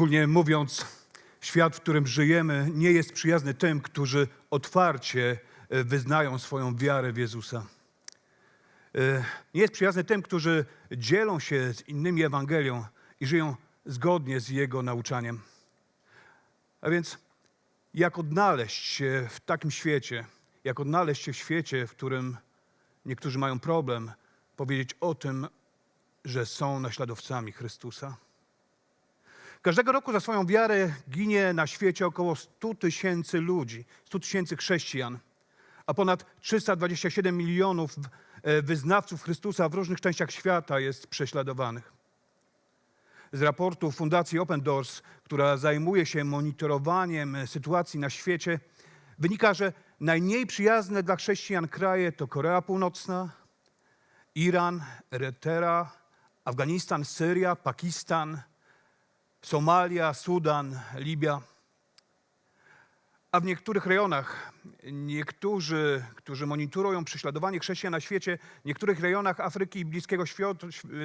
Ogólnie mówiąc, świat, w którym żyjemy, nie jest przyjazny tym, którzy otwarcie e, wyznają swoją wiarę w Jezusa. E, Nie jest przyjazny tym, którzy dzielą się z innymi Ewangelią i żyją zgodnie z Jego nauczaniem. A więc, jak odnaleźć się w takim świecie, jak odnaleźć się w świecie, w którym niektórzy mają problem powiedzieć o tym, że są naśladowcami Chrystusa? Każdego roku za swoją wiarę ginie na świecie około 100 tysięcy ludzi, 100 tysięcy chrześcijan, a ponad 327 milionów e, wyznawców Chrystusa w różnych częściach świata jest prześladowanych. Z raportu Fundacji Open Doors, która zajmuje się monitorowaniem sytuacji na świecie, wynika, że najmniej przyjazne dla chrześcijan kraje to Korea Północna, Iran, Erytrea, Afganistan, Syria, Pakistan, Somalia, Sudan, Libia. A w niektórych rejonach, niektórzy, którzy monitorują prześladowanie chrześcijan na świecie, w niektórych rejonach Afryki i Bliskiego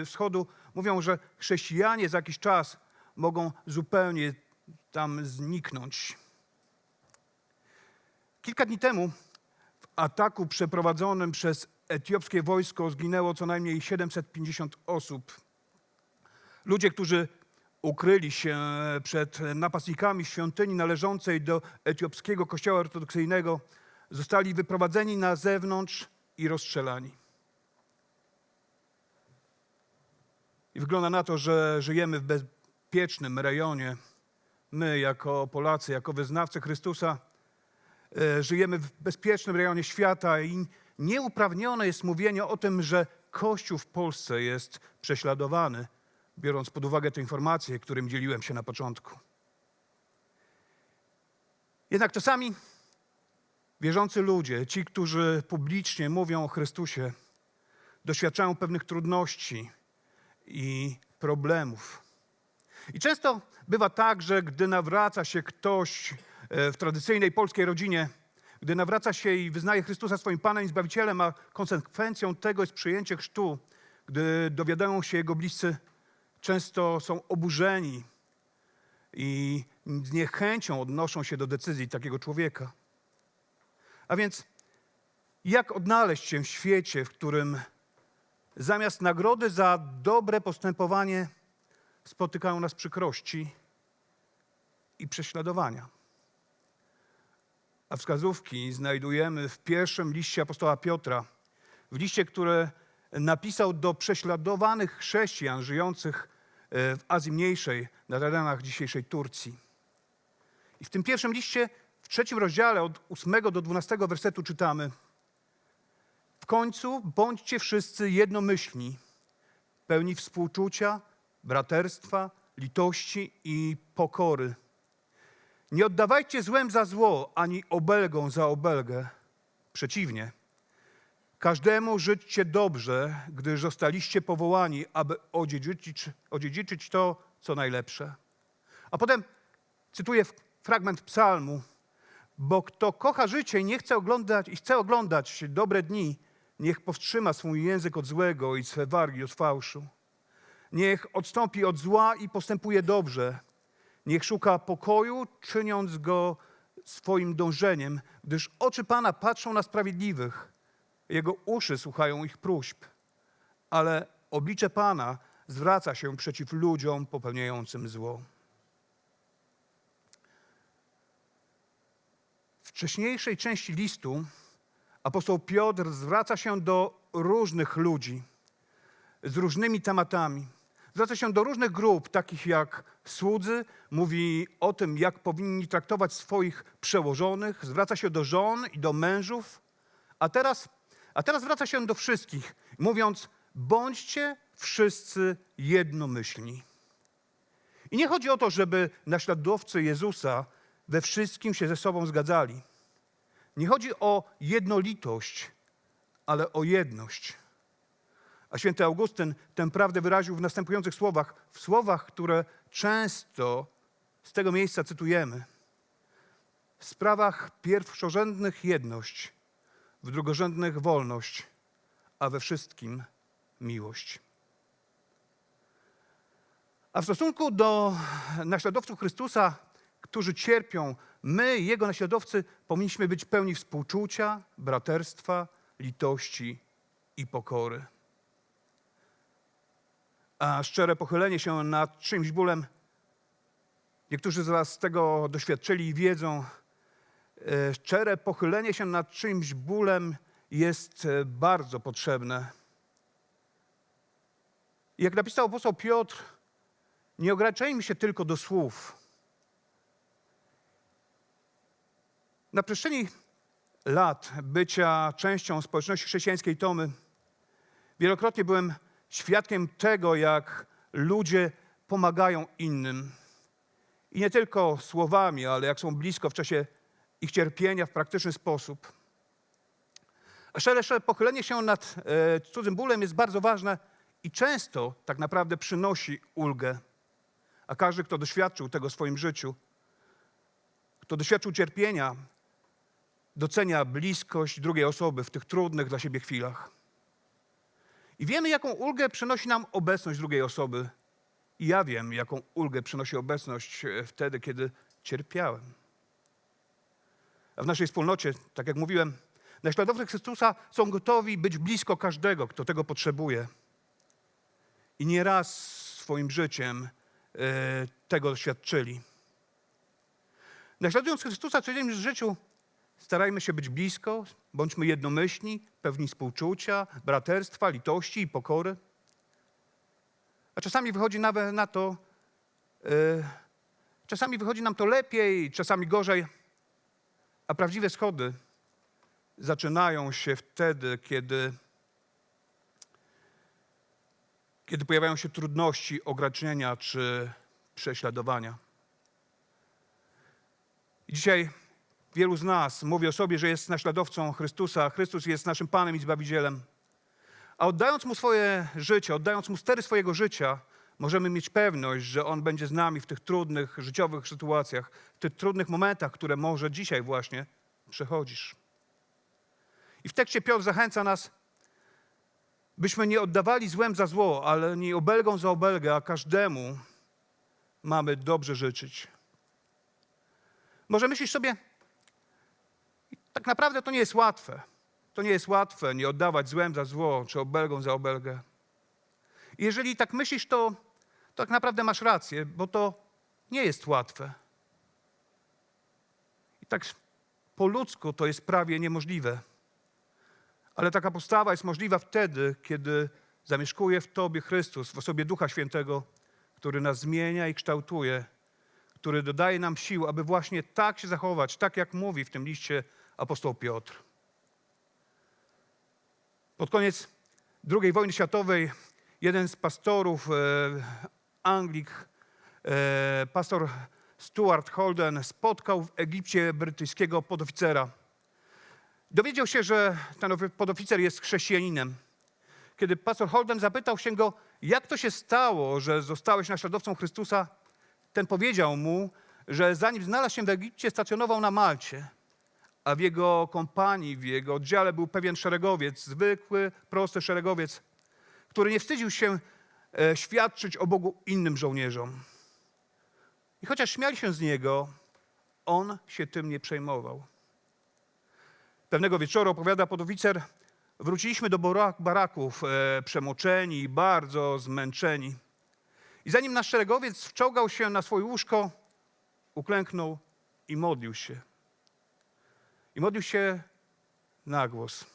Wschodu mówią, że chrześcijanie za jakiś czas mogą zupełnie tam zniknąć. Kilka dni temu w ataku przeprowadzonym przez etiopskie wojsko zginęło co najmniej 750 osób. Ludzie, którzy ukryli się przed napastnikami świątyni należącej do etiopskiego kościoła ortodoksyjnego, zostali wyprowadzeni na zewnątrz i rozstrzelani. I wygląda na to, że żyjemy w bezpiecznym rejonie. My, jako Polacy, jako wyznawcy Chrystusa, e, żyjemy w bezpiecznym rejonie świata i nieuprawnione jest mówienie o tym, że Kościół w Polsce jest prześladowany, biorąc pod uwagę te informacje, którym dzieliłem się na początku. Jednak czasami wierzący ludzie, ci, którzy publicznie mówią o Chrystusie, doświadczają pewnych trudności i problemów. I często bywa tak, że gdy nawraca się ktoś e, w tradycyjnej polskiej rodzinie, gdy nawraca się i wyznaje Chrystusa swoim Panem i Zbawicielem, a konsekwencją tego jest przyjęcie chrztu, gdy dowiadają się Jego bliscy, często są oburzeni i z niechęcią odnoszą się do decyzji takiego człowieka. A więc jak odnaleźć się w świecie, w którym zamiast nagrody za dobre postępowanie spotykają nas przykrości i prześladowania? A wskazówki znajdujemy w pierwszym liście apostoła Piotra, w liście, który napisał do prześladowanych chrześcijan żyjących w Azji Mniejszej, na terenach dzisiejszej Turcji. I w tym pierwszym liście, w trzecim rozdziale, od 8 do 12 wersetu czytamy: W końcu bądźcie wszyscy jednomyślni, pełni współczucia, braterstwa, litości i pokory. Nie oddawajcie złem za zło, ani obelgą za obelgę. Przeciwnie, każdemu życzcie dobrze, gdyż zostaliście powołani, aby odziedziczyć, odziedziczyć to, co najlepsze. A potem cytuję fragment psalmu, bo kto kocha życie i nie chce oglądać, i chce oglądać dobre dni, niech powstrzyma swój język od złego i swe wargi od fałszu. Niech odstąpi od zła i postępuje dobrze. Niech szuka pokoju, czyniąc go swoim dążeniem, gdyż oczy Pana patrzą na sprawiedliwych, Jego uszy słuchają ich próśb, ale oblicze Pana zwraca się przeciw ludziom popełniającym zło. W wcześniejszej części listu apostoł Piotr zwraca się do różnych ludzi z różnymi tematami. Zwraca się do różnych grup, takich jak słudzy, mówi o tym, jak powinni traktować swoich przełożonych, zwraca się do żon i do mężów, a teraz, a teraz zwraca się do wszystkich, mówiąc: bądźcie wszyscy jednomyślni. I nie chodzi o to, żeby naśladowcy Jezusa we wszystkim się ze sobą zgadzali. Nie chodzi o jednolitość, ale o jedność. A święty Augustyn tę prawdę wyraził w następujących słowach, w słowach, które często z tego miejsca cytujemy. W sprawach pierwszorzędnych jedność, w drugorzędnych wolność, a we wszystkim miłość. A w stosunku do naśladowców Chrystusa, którzy cierpią, my, Jego naśladowcy, powinniśmy być pełni współczucia, braterstwa, litości i pokory. A szczere pochylenie się nad czymś bólem, niektórzy z Was tego doświadczyli i wiedzą, szczere pochylenie się nad czymś bólem jest e, bardzo potrzebne. Jak napisał apostoł Piotr, nie ograniczajmy się tylko do słów. Na przestrzeni lat bycia częścią społeczności chrześcijańskiej Tomy wielokrotnie byłem świadkiem tego, jak ludzie pomagają innym. I nie tylko słowami, ale jak są blisko w czasie ich cierpienia w praktyczny sposób. A szersze pochylenie się nad e, cudzym bólem jest bardzo ważne i często tak naprawdę przynosi ulgę. A każdy, kto doświadczył tego w swoim życiu, kto doświadczył cierpienia, docenia bliskość drugiej osoby w tych trudnych dla siebie chwilach. I wiemy, jaką ulgę przynosi nam obecność drugiej osoby. I ja wiem, jaką ulgę przynosi obecność e, wtedy, kiedy cierpiałem. A w naszej wspólnocie, tak jak mówiłem, naśladowcy Chrystusa są gotowi być blisko każdego, kto tego potrzebuje. I nieraz swoim życiem e, tego doświadczyli. Naśladując Chrystusa w codziennym życiu, starajmy się być blisko, bądźmy jednomyślni, pewni współczucia, braterstwa, litości i pokory. A czasami wychodzi nawet na to, e, czasami wychodzi nam to lepiej, czasami gorzej, a prawdziwe schody zaczynają się wtedy, kiedy, kiedy pojawiają się trudności, ograniczenia czy prześladowania. I dzisiaj wielu z nas mówi o sobie, że jest naśladowcą Chrystusa, Chrystus jest naszym Panem i Zbawicielem. A oddając Mu swoje życie, oddając Mu stery swojego życia, możemy mieć pewność, że On będzie z nami w tych trudnych życiowych sytuacjach, w tych trudnych momentach, które może dzisiaj właśnie przechodzisz. I w tekście Piotr zachęca nas, byśmy nie oddawali złem za zło, ale nie obelgą za obelgę, a każdemu mamy dobrze życzyć. Może myślisz sobie, tak naprawdę to nie jest łatwe. To nie jest łatwe nie oddawać złem za zło, czy obelgą za obelgę. Jeżeli tak myślisz, to tak naprawdę masz rację, bo to nie jest łatwe. I tak po ludzku to jest prawie niemożliwe. Ale taka postawa jest możliwa wtedy, kiedy zamieszkuje w Tobie Chrystus, w osobie Ducha Świętego, który nas zmienia i kształtuje, który dodaje nam sił, aby właśnie tak się zachować, tak jak mówi w tym liście apostoł Piotr. Pod koniec II wojny światowej jeden z pastorów e, Anglik, e, pastor Stuart Holden, spotkał w Egipcie brytyjskiego podoficera. Dowiedział się, że ten podoficer jest chrześcijaninem. Kiedy pastor Holden zapytał się go, jak to się stało, że zostałeś naśladowcą Chrystusa, ten powiedział mu, że zanim znalazł się w Egipcie, stacjonował na Malcie, a w jego kompanii, w jego oddziale był pewien szeregowiec, zwykły, prosty szeregowiec, który nie wstydził się e, świadczyć o Bogu innym żołnierzom. I chociaż śmiali się z niego, on się tym nie przejmował. Pewnego wieczoru, opowiada podoficer, wróciliśmy do barak- baraków e, przemoczeni i bardzo zmęczeni. I zanim nasz szeregowiec wczołgał się na swoje łóżko, uklęknął i modlił się. I modlił się na głos.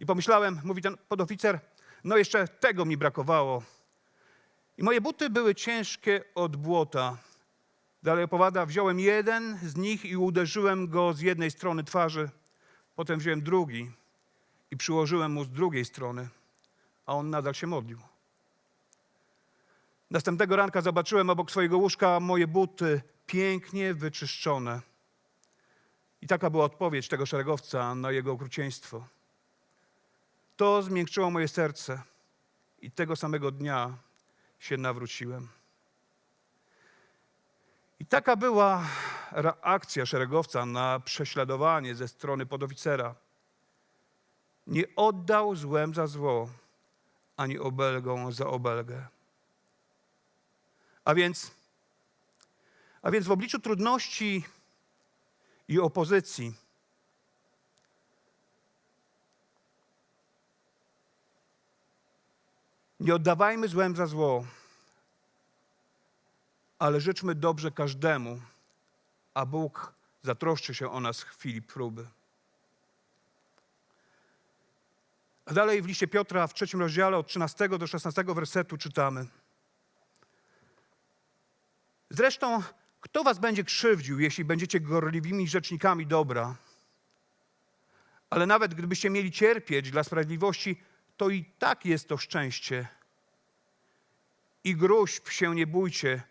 I pomyślałem, mówi ten podoficer, no jeszcze tego mi brakowało. I moje buty były ciężkie od błota. Dalej opowiada, wziąłem jeden z nich i uderzyłem go z jednej strony twarzy. Potem wziąłem drugi i przyłożyłem mu z drugiej strony, a on nadal się modlił. Następnego ranka zobaczyłem obok swojego łóżka moje buty pięknie wyczyszczone. I taka była odpowiedź tego szeregowca na jego okrucieństwo. To zmiękczyło moje serce i tego samego dnia się nawróciłem. I taka była reakcja szeregowca na prześladowanie ze strony podoficera. Nie oddał złem za zło, ani obelgą za obelgę. A więc, a więc w obliczu trudności i opozycji nie oddawajmy złem za zło, ale życzmy dobrze każdemu, a Bóg zatroszczy się o nas w chwili próby. A dalej w liście Piotra w trzecim rozdziale od 13 do 16 wersetu czytamy. Zresztą, kto was będzie krzywdził, jeśli będziecie gorliwymi rzecznikami dobra? Ale nawet gdybyście mieli cierpieć dla sprawiedliwości, to i tak jest to szczęście. I gruźb się nie bójcie,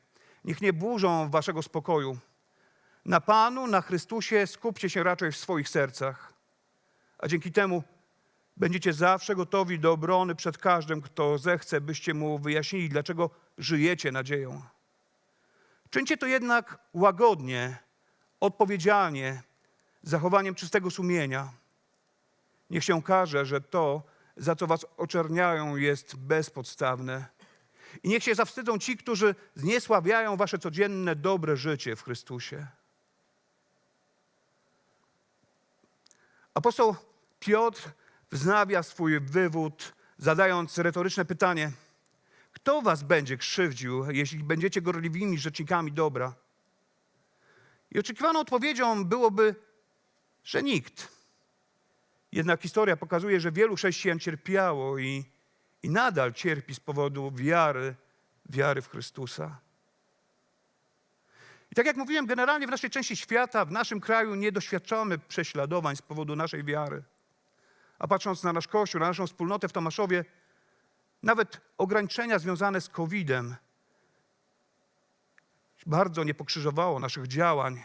niech nie burzą waszego spokoju. Na Panu, na Chrystusie skupcie się raczej w swoich sercach, a dzięki temu będziecie zawsze gotowi do obrony przed każdym, kto zechce, byście mu wyjaśnili, dlaczego żyjecie nadzieją. Czyńcie to jednak łagodnie, odpowiedzialnie, zachowaniem czystego sumienia. Niech się okaże, że to, za co was oczerniają, jest bezpodstawne. I niech się zawstydzą ci, którzy zniesławiają wasze codzienne dobre życie w Chrystusie. Apostoł Piotr wznawia swój wywód, zadając retoryczne pytanie: Kto was będzie krzywdził, jeśli będziecie gorliwymi rzecznikami dobra? I oczekiwaną odpowiedzią byłoby, że nikt. Jednak historia pokazuje, że wielu chrześcijan cierpiało i, i nadal cierpi z powodu wiary, wiary w Chrystusa. I tak jak mówiłem, generalnie w naszej części świata, w naszym kraju nie doświadczamy prześladowań z powodu naszej wiary. A patrząc na nasz Kościół, na naszą wspólnotę w Tomaszowie, nawet ograniczenia związane z COVID-em bardzo nie pokrzyżowało naszych działań.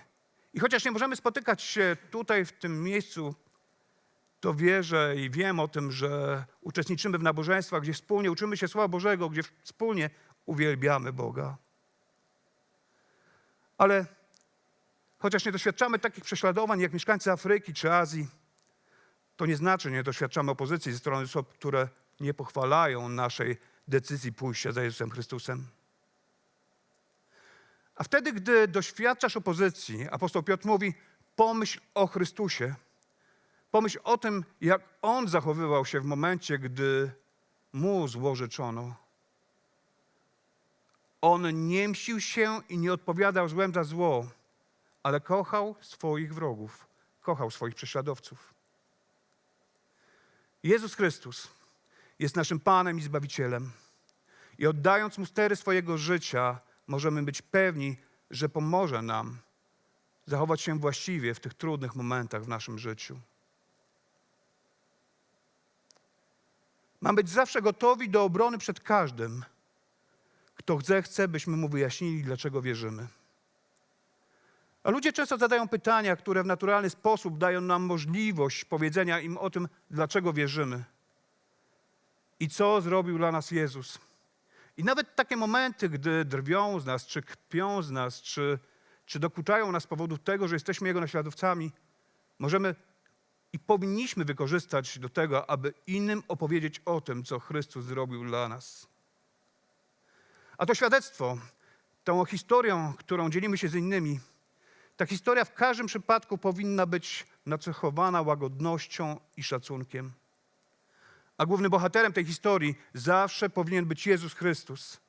I chociaż nie możemy spotykać się tutaj w tym miejscu, to wierzę i wiem o tym, że uczestniczymy w nabożeństwach, gdzie wspólnie uczymy się Słowa Bożego, gdzie wspólnie uwielbiamy Boga. Ale chociaż nie doświadczamy takich prześladowań jak mieszkańcy Afryki czy Azji, to nie znaczy, nie doświadczamy opozycji ze strony osób, które nie pochwalają naszej decyzji pójścia za Jezusem Chrystusem. A wtedy, gdy doświadczasz opozycji, apostoł Piotr mówi: pomyśl o Chrystusie. Pomyśl o tym, jak on zachowywał się w momencie, gdy mu złożeczono. On nie mścił się i nie odpowiadał złem za zło, ale kochał swoich wrogów, kochał swoich prześladowców. Jezus Chrystus jest naszym Panem i Zbawicielem. I oddając Mu stery swojego życia, możemy być pewni, że pomoże nam zachować się właściwie w tych trudnych momentach w naszym życiu. Mam być zawsze gotowi do obrony przed każdym, kto zechce, byśmy mu wyjaśnili, dlaczego wierzymy. A ludzie często zadają pytania, które w naturalny sposób dają nam możliwość powiedzenia im o tym, dlaczego wierzymy i co zrobił dla nas Jezus. I nawet takie momenty, gdy drwią z nas, czy kpią z nas, czy, czy dokuczają nas z powodu tego, że jesteśmy Jego naśladowcami, możemy i powinniśmy wykorzystać do tego, aby innym opowiedzieć o tym, co Chrystus zrobił dla nas. A to świadectwo, tą historią, którą dzielimy się z innymi, ta historia w każdym przypadku powinna być nacechowana łagodnością i szacunkiem. A głównym bohaterem tej historii zawsze powinien być Jezus Chrystus.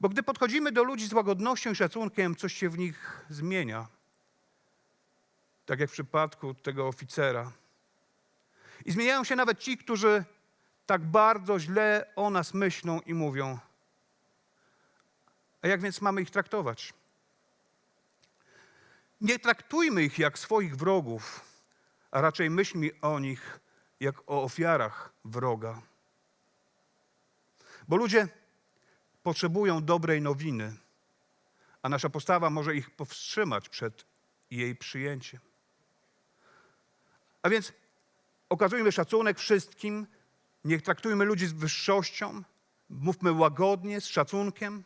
Bo gdy podchodzimy do ludzi z łagodnością i szacunkiem, coś się w nich zmienia. Tak jak w przypadku tego oficera. I zmieniają się nawet ci, którzy tak bardzo źle o nas myślą i mówią. A jak więc mamy ich traktować? Nie traktujmy ich jak swoich wrogów, a raczej myślmy o nich jak o ofiarach wroga. Bo ludzie potrzebują dobrej nowiny, a nasza postawa może ich powstrzymać przed jej przyjęciem. A więc okazujmy szacunek wszystkim, niech traktujmy ludzi z wyższością, mówmy łagodnie, z szacunkiem,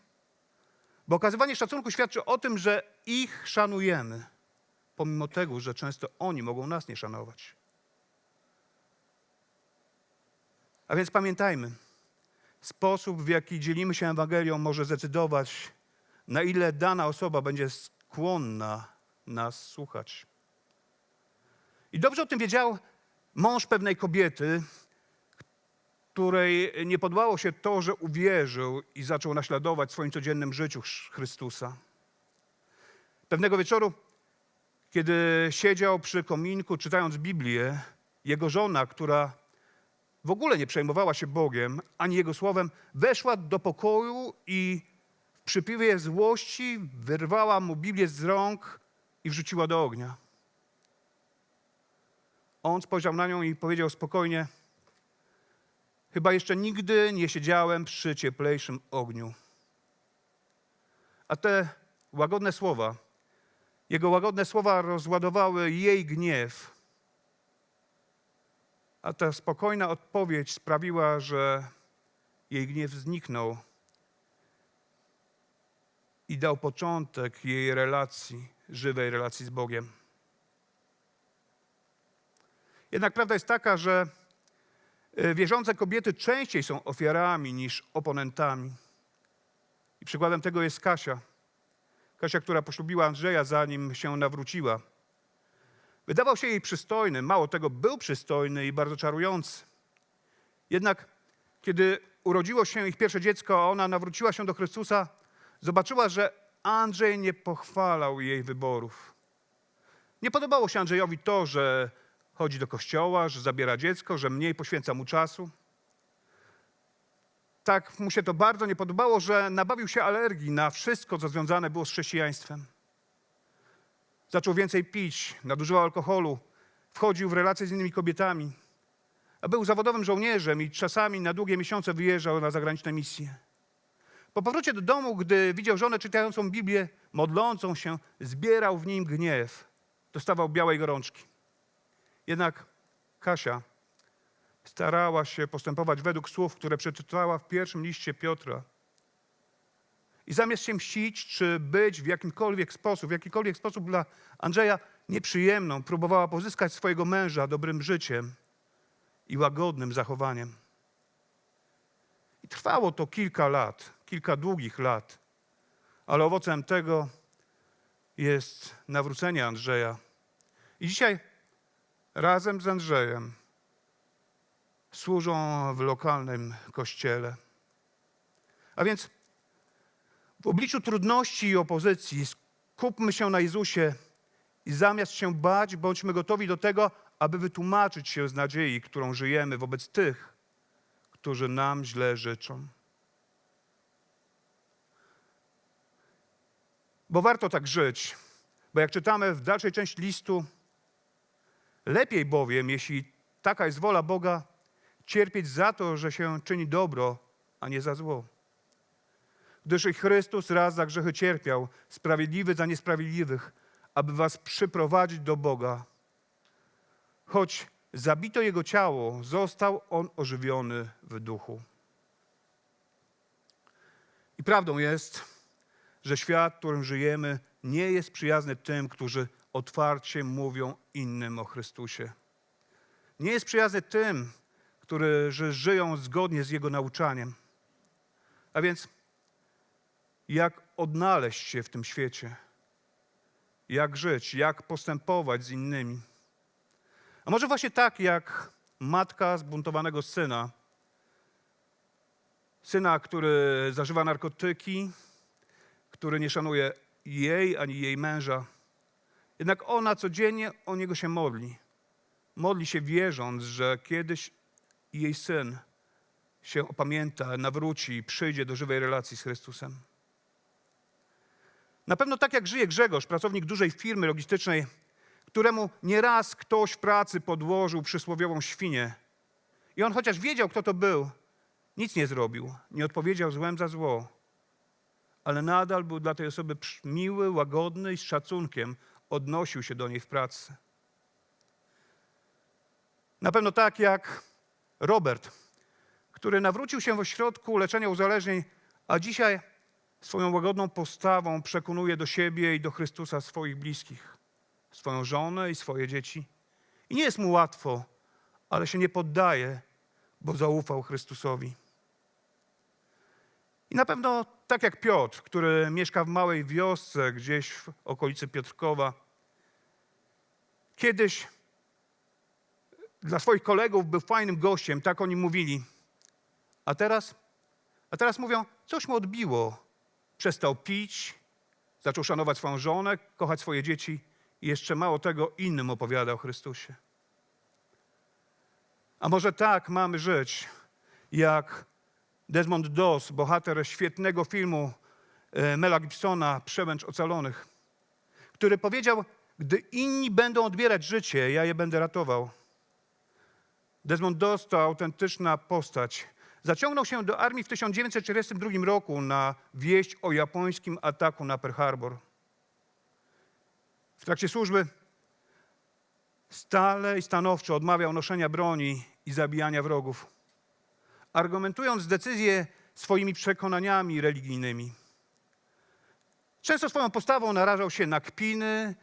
bo okazywanie szacunku świadczy o tym, że ich szanujemy, pomimo tego, że często oni mogą nas nie szanować. A więc pamiętajmy, Sposób, w jaki dzielimy się Ewangelią, może zdecydować, na ile dana osoba będzie skłonna nas słuchać. I dobrze o tym wiedział mąż pewnej kobiety, której nie podobało się to, że uwierzył i zaczął naśladować w swoim codziennym życiu Chrystusa. Pewnego wieczoru, kiedy siedział przy kominku czytając Biblię, jego żona, która w ogóle nie przejmowała się Bogiem ani Jego słowem, weszła do pokoju i w przypływie złości wyrwała mu Biblię z rąk i wrzuciła do ognia. On spojrzał na nią i powiedział spokojnie: Chyba jeszcze nigdy nie siedziałem przy cieplejszym ogniu. A te łagodne słowa, jego łagodne słowa rozładowały jej gniew. A ta spokojna odpowiedź sprawiła, że jej gniew zniknął i dał początek jej relacji, żywej relacji z Bogiem. Jednak prawda jest taka, że e, wierzące kobiety częściej są ofiarami niż oponentami. I przykładem tego jest Kasia. Kasia, która poślubiła Andrzeja, zanim się nawróciła. Wydawał się jej przystojny, mało tego, był przystojny i bardzo czarujący. Jednak kiedy urodziło się ich pierwsze dziecko, a ona nawróciła się do Chrystusa, zobaczyła, że Andrzej nie pochwalał jej wyborów. Nie podobało się Andrzejowi to, że chodzi do kościoła, że zabiera dziecko, że mniej poświęca mu czasu. Tak mu się to bardzo nie podobało, że nabawił się alergii na wszystko, co związane było z chrześcijaństwem. Zaczął więcej pić, nadużywał alkoholu, wchodził w relacje z innymi kobietami. A był zawodowym żołnierzem i czasami na długie miesiące wyjeżdżał na zagraniczne misje. Po powrocie do domu, gdy widział żonę czytającą Biblię, modlącą się, zbierał w nim gniew. Dostawał białej gorączki. Jednak Kasia starała się postępować według słów, które przeczytała w pierwszym liście Piotra. I zamiast się mścić, czy być w jakimkolwiek sposób, w jakikolwiek sposób dla Andrzeja nieprzyjemną, próbowała pozyskać swojego męża dobrym życiem i łagodnym zachowaniem. I trwało to kilka lat, kilka długich lat, ale owocem tego jest nawrócenie Andrzeja. I dzisiaj razem z Andrzejem służą w lokalnym kościele. A więc w obliczu trudności i opozycji skupmy się na Jezusie i zamiast się bać, bądźmy gotowi do tego, aby wytłumaczyć się z nadziei, którą żyjemy wobec tych, którzy nam źle życzą. Bo warto tak żyć, bo jak czytamy w dalszej części listu, lepiej bowiem, jeśli taka jest wola Boga, cierpieć za to, że się czyni dobro, a nie za zło. Gdyż i Chrystus raz za grzechy cierpiał, sprawiedliwy za niesprawiedliwych, aby was przyprowadzić do Boga. Choć zabito jego ciało, został on ożywiony w duchu. I prawdą jest, że świat, w którym żyjemy, nie jest przyjazny tym, którzy otwarcie mówią innym o Chrystusie. Nie jest przyjazny tym, którzy żyją zgodnie z Jego nauczaniem. A więc jak odnaleźć się w tym świecie? Jak żyć? Jak postępować z innymi? A może właśnie tak, jak matka zbuntowanego syna, syna, który zażywa narkotyki, który nie szanuje jej ani jej męża. Jednak ona codziennie o niego się modli. Modli się wierząc, że kiedyś jej syn się opamięta, nawróci i przyjdzie do żywej relacji z Chrystusem. Na pewno tak jak żyje Grzegorz, pracownik dużej firmy logistycznej, któremu nieraz ktoś w pracy podłożył przysłowiową świnię. I on chociaż wiedział, kto to był, nic nie zrobił, nie odpowiedział złem za zło. Ale nadal był dla tej osoby miły, łagodny i z szacunkiem odnosił się do niej w pracy. Na pewno tak jak Robert, który nawrócił się w ośrodku leczenia uzależnień, a dzisiaj swoją łagodną postawą przekonuje do siebie i do Chrystusa swoich bliskich, swoją żonę i swoje dzieci. I nie jest mu łatwo, ale się nie poddaje, bo zaufał Chrystusowi. I na pewno tak jak Piotr, który mieszka w małej wiosce gdzieś w okolicy Piotrkowa, kiedyś dla swoich kolegów był fajnym gościem, tak oni mówili. A teraz, a teraz mówią, coś mu odbiło. Przestał pić, zaczął szanować swoją żonę, kochać swoje dzieci i jeszcze mało tego innym opowiada o Chrystusie. A może tak mamy żyć, jak Desmond Doss, bohater świetnego filmu e, Mela Gibsona Przełęcz Ocalonych, który powiedział, gdy inni będą odbierać życie, ja je będę ratował. Desmond Doss autentyczna postać. Zaciągnął się do armii w 1942 roku na wieść o japońskim ataku na Pearl Harbor. W trakcie służby stale i stanowczo odmawiał noszenia broni i zabijania wrogów, argumentując decyzje swoimi przekonaniami religijnymi. Często swoją postawą narażał się na kpiny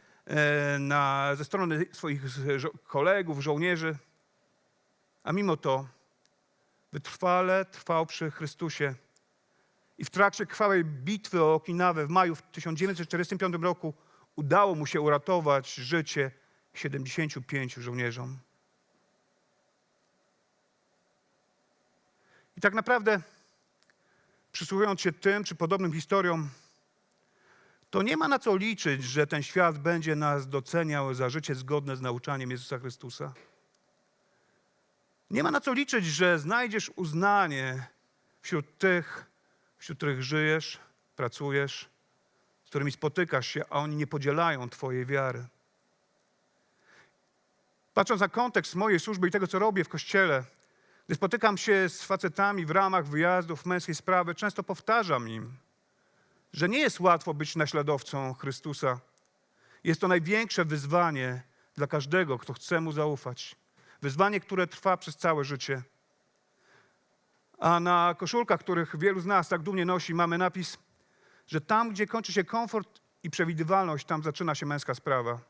na, ze strony swoich żo- kolegów, żołnierzy, a mimo to wytrwale trwał przy Chrystusie. I w trakcie krwawej bitwy o Okinawę w maju w 1945 roku udało mu się uratować życie 75 żołnierzom. I tak naprawdę, przysłuchując się tym czy podobnym historiom, to nie ma na co liczyć, że ten świat będzie nas doceniał za życie zgodne z nauczaniem Jezusa Chrystusa. Nie ma na co liczyć, że znajdziesz uznanie wśród tych, wśród których żyjesz, pracujesz, z którymi spotykasz się, a oni nie podzielają Twojej wiary. Patrząc na kontekst mojej służby i tego, co robię w kościele, gdy spotykam się z facetami w ramach wyjazdów męskiej sprawy, często powtarzam im, że nie jest łatwo być naśladowcą Chrystusa. Jest to największe wyzwanie dla każdego, kto chce mu zaufać. Wyzwanie, które trwa przez całe życie. A na koszulkach, których wielu z nas tak dumnie nosi, mamy napis, że tam, gdzie kończy się komfort i przewidywalność, tam zaczyna się męska sprawa.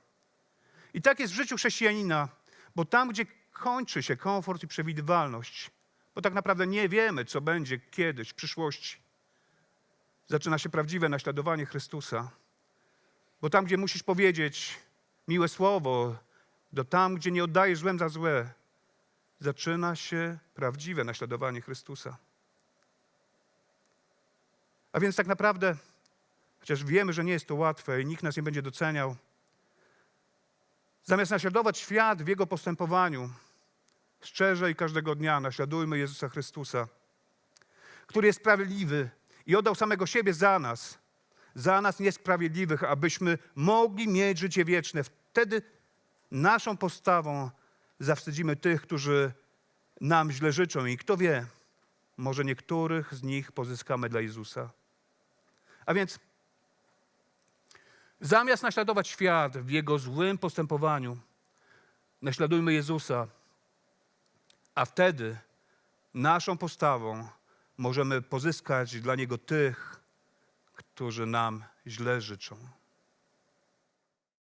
I tak jest w życiu chrześcijanina, bo tam, gdzie kończy się komfort i przewidywalność, bo tak naprawdę nie wiemy, co będzie kiedyś, w przyszłości, zaczyna się prawdziwe naśladowanie Chrystusa. Bo tam, gdzie musisz powiedzieć miłe słowo, do tam, gdzie nie oddajesz złem za złe, zaczyna się prawdziwe naśladowanie Chrystusa. A więc tak naprawdę, chociaż wiemy, że nie jest to łatwe i nikt nas nie będzie doceniał, zamiast naśladować świat w jego postępowaniu, szczerze i każdego dnia naśladujmy Jezusa Chrystusa, który jest sprawiedliwy i oddał samego siebie za nas, za nas niesprawiedliwych, abyśmy mogli mieć życie wieczne. Wtedy naszą postawą zawstydzimy tych, którzy nam źle życzą i kto wie, może niektórych z nich pozyskamy dla Jezusa. A więc zamiast naśladować świat w jego złym postępowaniu, naśladujmy Jezusa, a wtedy naszą postawą możemy pozyskać dla Niego tych, którzy nam źle życzą.